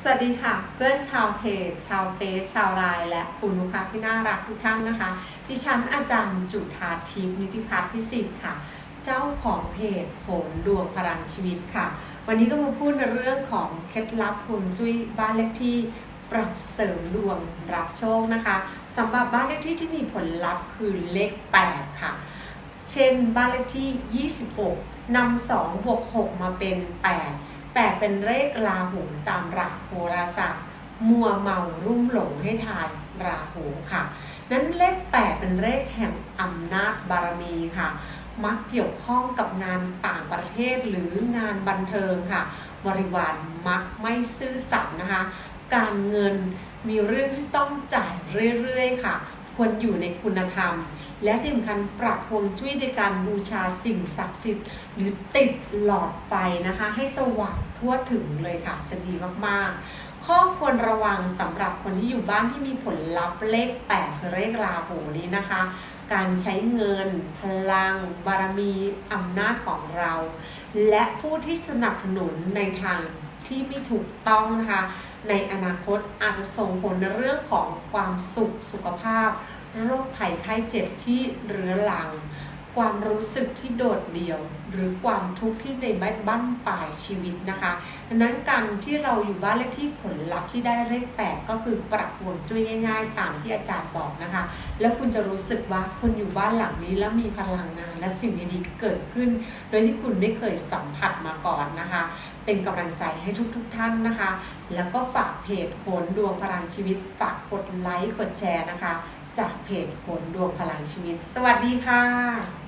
สวัสดีค่ะ เพื่อนชาวเพจ ชาวเฟซชาวไลน์และคุณลูกค้าที่น่ารักทุกท่านนะคะ ดิฉันอาจารย์จุธาทิพย์นิติพัฒน์พิสิทธิ์ค่ะ เจ้าของเพจโหนดวงพลังชีวิตค่ะ วันนี้ก็มาพูดในเรื่องของเคล็ดลับฮวงจุ้ยบ้านเลขที่ปรับเสริมดวงรับโชคนะคะสำหรับบ้านเลขที่ที่มีผลลัพธ์คือเลข 8 ค่ะ เช่นบ้านเลขที่ 26นำ2บวก6มาเป็น 8 แต่เป็นเลขราหูตามหลักโหราศาสตร์มัวเมารุ่มหลงให้ทายราหูค่ะ นั้นเลข 8 เป็นเลขแห่งอำนาจบารมีค่ะ มักเกี่ยวข้องกับงานต่างประเทศหรืองานบันเทิงค่ะ บริวารมักไม่ซื่อสัตย์นะคะ การเงินมีเรื่องที่ต้องจ่ายเรื่อยๆค่ะ ควรอยู่ในคุณธรรม และที่สำคัญปรับฮวงจุ้ยในการบูชาสิ่งศักดิ์สิทธิ์ หรือติดหลอดไฟนะคะ ให้สว่างทั่วถึงเลยค่ะ จะดีมากๆ ข้อควรระวังสำหรับคนที่อยู่บ้านที่มีผลลัพธ์เลข8คือเลขราหูนี้นะคะ การใช้เงิน พลัง บารมีอำนาจของเรา และผู้ที่สนับสนุนในทางที่ไม่ถูกต้องนะคะ ในอนาคตอาจจะส่งผลในเรื่องของความสุขสุขภาพ โรคภัยไข้เจ็บที่เรื้อรัง ความรู้สึกที่โดดเดี่ยว หรือความทุกข์ที่ในบ้านบ้านปลายชีวิตนะคะดังนั้นการที่เราอยู่บ้านเลขที่ผลลัพธ์ที่ได้เลข8ก็คือปรับห่วงจุ้ยง่ายๆ ตามที่อาจารย์บอกนะคะ แล้วคุณจะรู้สึกว่าคุณอยู่บ้านหลังนี้แล้วมีพลังงานและสิ่งดีๆเกิดขึ้น โดยที่คุณไม่เคยสัมผัสมาก่อนนะคะเป็นกำลังใจให้ทุกๆทท่านนะคะ แล้วก็ฝากเพจโหนดวงพลังชีวิต ฝากกดไลค์ กดแชร์นะคะ จากเพจโหนดวงพลังชีวิต สวัสดีค่ะ